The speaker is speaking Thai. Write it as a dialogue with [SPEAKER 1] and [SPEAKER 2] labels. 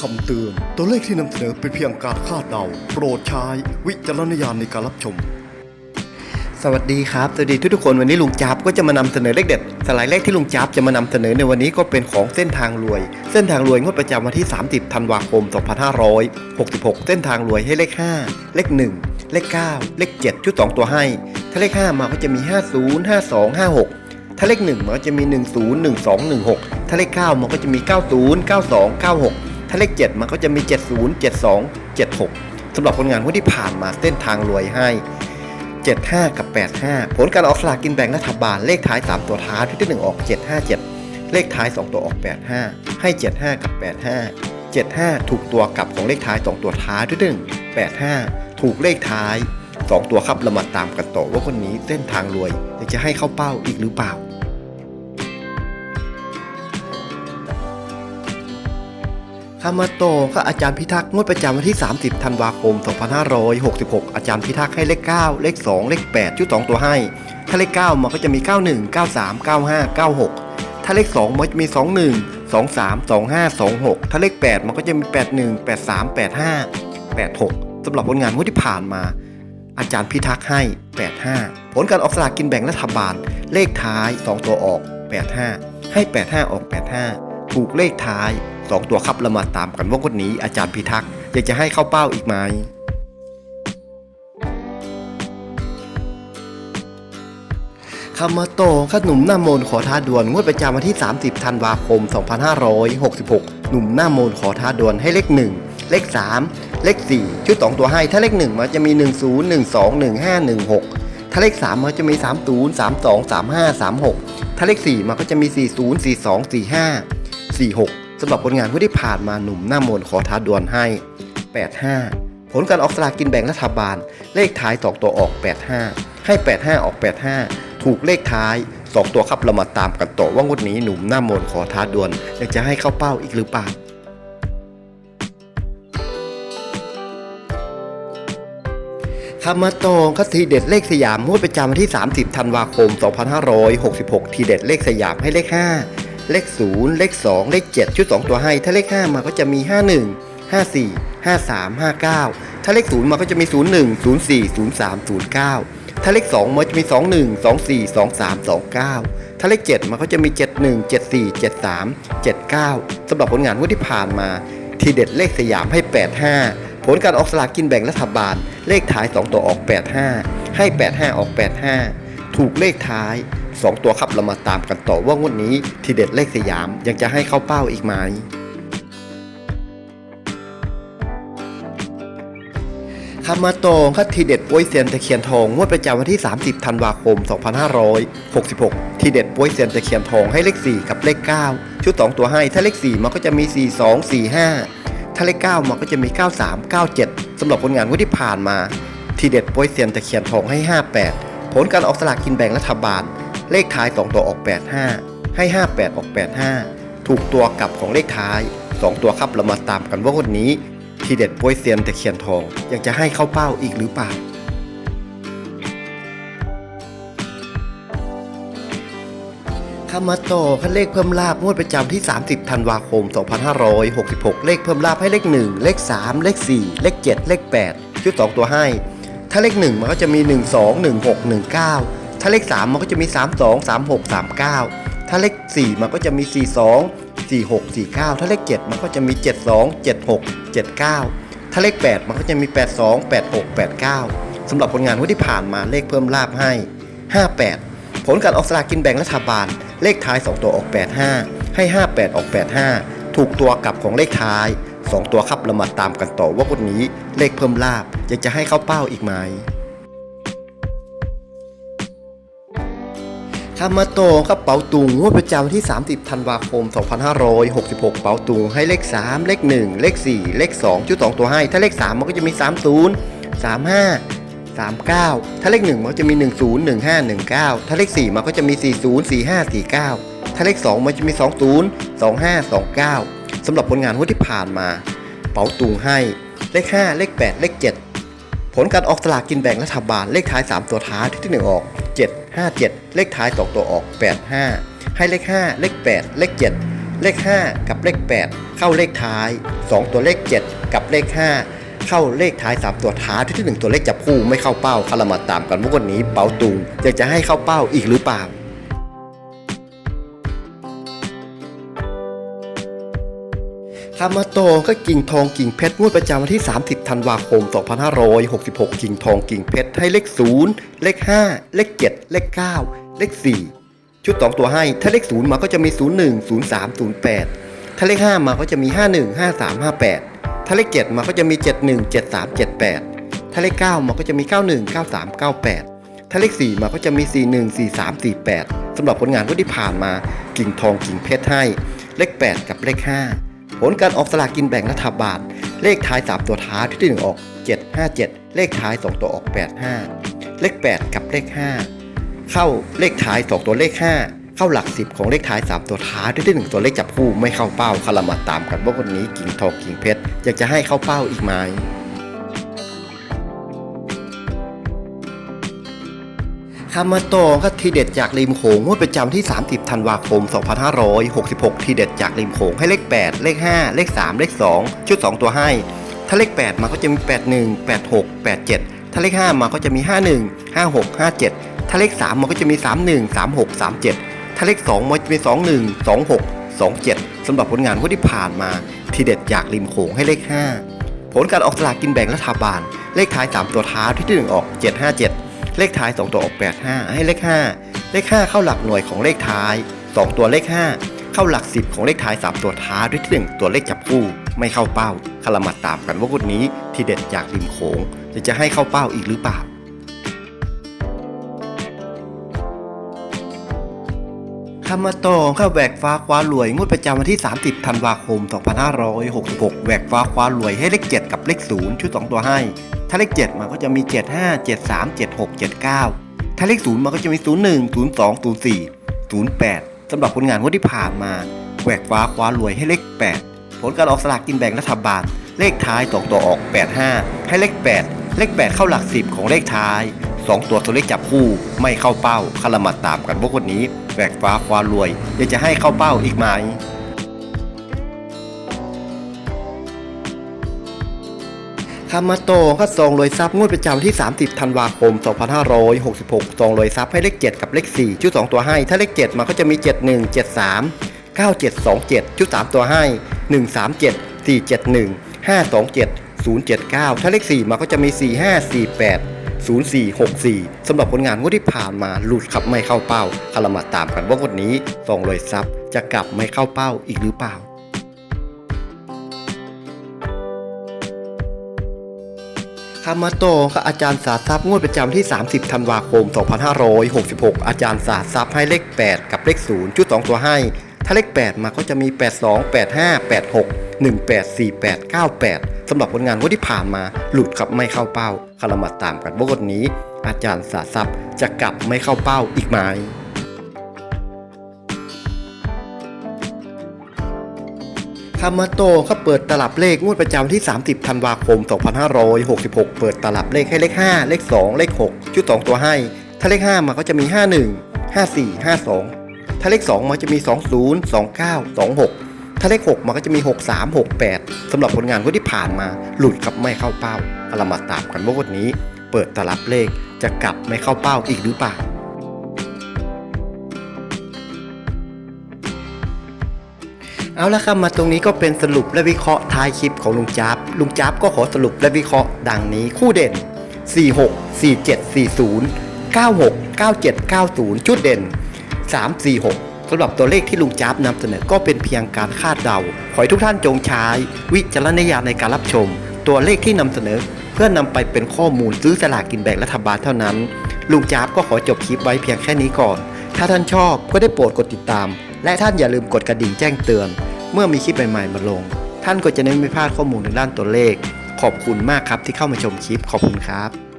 [SPEAKER 1] คำเตือน ตัวเลขที่นำเสนอเป็นเพียงการคาดเดา โปรดใช้วิจารณญาณในการรับชม
[SPEAKER 2] สวัสดีครับ สวัสดีทุกๆคนวันนี้ลุงจับก็จะมานำเสนอเลขเด็ดสไลด์เลขที่ลุงจับจะมานำเสนอในวันนี้ก็เป็นของเส้นทางรวย เส้นทางรวยงวดประจำวันที่ 30ธันวาคม 2566 เส้นทางรวยให้เลข 5 เลข 1 เลข 9 เลข 7 ชุด 2 ตัวให้ ถ้าเลข 5 มาก็จะมี 50 52 56ถ้าเลข1มันก็จะมี 10 12 16 ถ้าเลข9มันก็จะมี 90 92 96 ถ้าเลข 7 มันก็จะมี 70 72 76สำหรับผลงานงวดที่ผ่านมาเส้นทางรวยให้ 75 กับ 85 ผลการออกสลากกินแบ่งรัฐบาลเลขท้าย 3 ตัวท้ายที่ 1 ออก 757 เลขท้าย 2 ตัวออก 85 ให้ 75 กับ 85 75 ถูกตัวกลับของเลขท้าย 2 ตัวท้ายที่1 85 ถูกเลขท้าย 2 ตัวครับเรามาตามกันต่อว่าคนนี้เส้นทางรวยอยากจะให้เข้าเป้าอีกหรือเปล่า คามาโตก็อาจารย์พิทักษ์งวดประจำวันที่ 30 ธันวาคม 2566 อาจารย์พิทักษ์ให้เลข 9 เลข 2 เลข 8 ชุด 2 ตัวให้ ถ้าเลข 9 มันก็จะมี 91 93 95 96 ถ้าเลข 2 มันจะมี 21 23 25 26 ถ้าเลข 8 มันก็จะมี 81 83 85 86 สำหรับผลงานงวดที่ผ่านมา อาจารย์พิทักษ์ให้ 85 ผลการออกสลากกินแบ่งรัฐบาล เลขท้าย 2 ตัวออก 85 ให้ 85 ออก 85 ถูกเลขท้าย 2 ตัวครับเรามาตามกันว่าคนนี้อาจารย์พิทักษ์อยากจะให้เข้าเป้าอีกไหมคามาโตขหนุ่มหน้ามนขอท้าดวลงวดประจำวันที่ 30 ธันวาคม 2566 หนุ่มหน้ามนขอท้าดวลให้เลข 1 เลข 3 เลข 4 ชุด 2 ตัวให้ ถ้าเลข 1 มันจะมี 10 12 15 16 ถ้าเลข 3 มันจะมี 30 32 35 36 ถ้าเลข 4 มันก็จะมี 40 42 45 46 สำหรับผลงานผู้ที่ผ่านมาหนุ่มหน้ามนขอท้าดวลให้ 85 ผลการออกสลากกินแบ่งรัฐบาล เลขท้าย2ตัวออก 85 ให้ 85 ออก 85 ถูกเลขท้าย2ตัวครับเรามาตามกันต่อว่างวดนี้หนุ่มหน้ามนขอท้าดวลอยากจะให้เข้าเป้าอีกหรือเปล่าคามาโตงคทีเด็ดเลขสยามงวดประจำวันที่ 30 ธันวาคม 2566 ทีเด็ดเลขสยามให้เลข 5 เลข 0 เลข 2 เลข 7 ชุด 2 ตัวให้ ถ้าเลข 5 มาก็จะมี 51 54 53 59 ถ้าเลข 0 มาก็จะมี 01 04 03 09 ถ้าเลข 2มันจะมี 21 24 23 29 ถ้าเลข 7มันก็จะมี 71 74 73 79 สำหรับผลงานงวดที่ผ่านมา ทีเด็ดเลขสยามให้ 85ผลการออกสลากกินแบ่งรัฐบาล เลขท้าย 2 ตัวออก 85 ให้ 85 ออก 85 ถูกเลขท้าย 2 ตัวครับเรามาตามกันต่อว่างวดนี้ทีเด็ดเลขสยามยังจะให้เข้าเป้าอีกไหมคามาโตงคัดทีเด็ดป่วยเซียนตะเคียนทองงวดประจำวันที่ 30 ธันวาคม 2566 ทีเด็ดป่วยเซียนตะเคียนทองให้เลข 4 กับเลข 9 ชุด 2 ตัวให้ ถ้าเลข 4 มันก็จะมี 42 45 ถ้าเลข 9 มันก็จะมี 93 97สำหรับผลงานงวดที่ผ่านมา ทีเด็ดป่วยเซียนตะเคียนทองให้ 58 ผลการออกสลากกินแบ่งรัฐบาล เลขท้าย 2 ตัวออก 85 ให้ 58 ออก 85 ถูกตัวกลับของเลขท้าย 2 ตัวครับเรามาตามกันว่าคนนี้ ทีเด็ดป่วยเซียนตะเคียนทองอยากจะให้เข้าเป้าอีกหรือเปล่าคามาโตคันเลขเพิ่มลาบงวดประจำที่ 30 ธันวาคม 2566 เลขเพิ่มลาบให้เลข 1 เลข 3 เลข 4 เลข 7 เลข 8 ชุด 2 ตัวให้ ถ้าเลข 1 มันก็จะมี 1 2 1 6 1 9 ถ้าเลข 3 มันก็จะมี 3 2 3 6 3 9 ถ้าเลข 4 มันก็จะมี 4 2 4 6 4 9 ถ้าเลข 7 มันก็จะมี 7 2 7 6 7 9 ถ้าเลข 8 มันก็จะมี 8 2 8 6 8 9สำหรับผลงานที่ผ่านมาเลขเพิ่มลาบให้ 58 ผลการออกสลากกินแบ่งรัฐบาล เลขท้าย 2 ตัวออก 85 ให้ 58 ออก 85 ถูกตัวกลับของเลขท้าย 2 ตัวครับเรามาตามกันต่อว่าคนนี้เลขเพิ่มลาบอยากจะให้เข้าเป้าอีกไหม คามาโตครับเป๋าตุงงวดประจำวันที่ 30 ธันวาคม 2566 เป๋าตุงให้เลข 3 เลข 1 เลข 4 เลข 2 ชุด 2 ตัวให้ ถ้าเลข 3 มันก็จะมี 30 35 39 ถ้าเลข 1 มันก็จะมี 10 15 19 ถ้าเลข 4 มันก็จะมี 40 45 49 ถ้าเลข 2 มันจะมี 20 25 29 สำหรับผลงานงวดที่ผ่านมา เป๋าตุงให้เลข 5 เลข 8 เลข 7 ผลการออกสลากกินแบ่งรัฐบาลเลขท้าย 3 ตัวท้ายที่ 1 ออก 5 7 เลขท้าย2ตัวออก 8 5 ให้เลข 5 เลข 8 เลข 7 เลข 5 กับเลข 8 เข้าเลขท้าย 2 ตัวเลข 7 กับเลข 5 เข้าเลขท้าย 3 ตัวท้ายที่1ตัวเลขจับคู่ไม่เข้าเป้าคารมาตามกันว่าวันนี้เป๋าตุงอยากจะให้เข้าเป้าอีกหรือเปล่า คามาโตก็กิ่งทองกิ่งเพชรงวดประจำวันที่ 30 ธันวาคม 2566 กิ่งทองกิ่งเพชรให้เลข 0 เลข 5 เลข 7 เลข 9 เลข 4 ชุด 2 ตัวให้ ถ้าเลข 0 มาก็จะมี 01 03 08 ถ้าเลข 5 มาก็จะมี 51 53 58 ถ้าเลข 7 มาก็จะมี 71 73 78 ถ้าเลข 9 มาก็จะมี 91 93 98 ถ้าเลข 4 มาก็จะมี 41 43 48สำหรับผลงานที่ผ่านมากิ่งทองกิ่งเพชรให้ เลข 8 กับเลข 5 ผลการออกสลากกินแบ่งรัฐบาล เลขท้าย 3 ตัวท้ายที่ 1 ออก 757 เลขท้าย 2 ตัวออก 85 เลข 8 กับเลข 5 เข้าเลขท้าย 2 ตัวเลข 5 เข้าหลัก 10 ของเลขท้าย 3 ตัวท้ายที่1ตัวเลขจับคู่ไม่เข้าเป้าคารามาตามกันว่าคนนี้กิ่งทองกิ่งเพชรอยากจะให้เข้าเป้าอีกไหม คามาโตก็ทีเด็ดจากริมโขงงวดประจำที่ 30 ธันวาคม 2566 ทีเด็ดจากริมโขงให้เลข 8 เลข 5 เลข 3 เลข 2 ชุด 2 ตัวให้ ถ้าเลข 8 มาก็จะมี 81 86 87 ถ้าเลข 5 มาก็จะมี 51 56 57 ถ้าเลข 3มันก็จะมี 31 36 37 ถ้าเลข 2มันจะมี 21 26 27 สำหรับผลงานงวดที่ผ่านมา ทีเด็ดจากริมโขงให้เลข 5 ผลการออกสลากกินแบ่งรัฐบาล เลขท้าย 3 ตัวท้ายที่ 1 ออก 757 เลขท้าย 2 ตัวออก 85 ให้เลข 5 เลข 5 เข้าหลักหน่วยของเลขท้าย 2 ตัวเลข 5 เข้าหลัก 10 ของเลขท้าย 3 ตัวท้ายด้วยที่1ตัวเลขจับคู่ ไม่เข้าเป้าคารามาตามกันว่าวันนี้ที่เด็ดจากริมโขงจะจะให้เข้าเป้าอีกหรือเปล่าคามาโตข้าแหวกฟ้าคว้ารวย งวดประจำวันที่ 30 ธันวาคม 2566 แหวกฟ้าคว้ารวยให้เลข 7 กับเลข 0 ชุด 2 ตัวให้ ถ้าเลข 7มาก็จะมี 75 73 76 79 ถ้าเลข 0มาก็จะมี 01 02 04 08สำหรับผลงานงวดที่ผ่านมาแหวกฟ้าคว้ารวยให้เลข 8 ผลการออกสลากกินแบ่งรัฐบาล เลขท้าย2ตัวออก 85 ให้เลข 8 เลข 8 เข้าหลัก 10 ของเลขท้าย 2 ตัวตัวเลขจับคู่ ไม่เข้าเป้าคารามาตามกันพวกคนนี้แหวกฟ้าคว้ารวยอยากจะให้เข้าเป้าอีกไหม คามาโตก็ซองรวยทรัพย์งวดประจำที่ 30 ธันวาคม 2566ซองรวยทรัพย์ให้เลข 7 กับเลข 4 ชุด 2 ตัวให้ ถ้าเลข 7 มาก็จะมี 71 73 9727 ชุด 3 ตัวให้ 137 471 527 079 ถ้าเลข 4 มาก็จะมี 4548 0464 สำหรับผลงานงวดที่ผ่านมาหลุดขับไม่เข้าเป้าคารมาตามกันว่างวดนี้ซองรวยทรัพย์จะกลับไม่เข้าเป้าอีกหรือเปล่าามาโตกับอาจารย์สาทรัพย์งวดประจำที่ 30 ธันวาคม 2566 อาจารย์สาทรัพย์ให้เลข 8 กับเลข0ชุด 2 ตัวให้ ถ้าเลข 8 มาก็จะมี 82 85 86 18 48 98 สำหรับผลงานงวดที่ผ่านมาหลุดครับไม่เข้าเป้าคารมาตามกันว่างวดนี้ อาจารย์สาทรัพย์จะกลับไม่เข้าเป้าอีกไหม คามาโตก็เปิดตลับเลขงวดประจำที่ 30 ธันวาคม 2566 เปิดตลับเลขให้เลข 5 เลข 2 เลข 6 ชุด 2 ตัวให้ ถ้าเลข 5 มาก็จะมี 51 54 52 ถ้าเลข 2 มาจะมี 20 29 26 ถ้าเลข 6 มาก็จะมี 63 68สำหรับผลงานงวดที่ผ่านมา หลุดกับไม่เข้าเป้าเรามาตามกันว่าวันนี้ เปิดตลับเลขจะกลับไม่เข้าเป้าอีกหรือเปล่า เอาละครับมาตรงนี้ก็เป็นสรุปและวิเคราะห์ท้ายคลิปของลุงจับลุงจับก็ขอสรุปและวิเคราะห์ดังนี้คู่เด่น 46 47 40 96 97 90 ชุดเด่น 346สำหรับตัวเลขที่ลุงจับนำเสนอก็เป็นเพียงการคาดเดา ขอให้ทุกท่านจงใช้วิจารณญาณในการรับชม ตัวเลขที่นำเสนอ เพื่อนนำไปเป็นข้อมูลซื้อสลากกินแบ่งรัฐบาลเท่านั้น ลุงจับก็ขอจบคลิปไว้เพียงแค่นี้ก่อน ถ้าท่านชอบก็ได้โปรดกดติดตาม และท่านอย่าลืมกดกระดิ่งแจ้งเตือน เมื่อมีคลิปใหม่ๆมาลง ท่านก็จะได้ไม่พลาดข้อมูลในด้านตัวเลข ขอบคุณมากครับที่เข้ามาชมคลิปขอบคุณครับ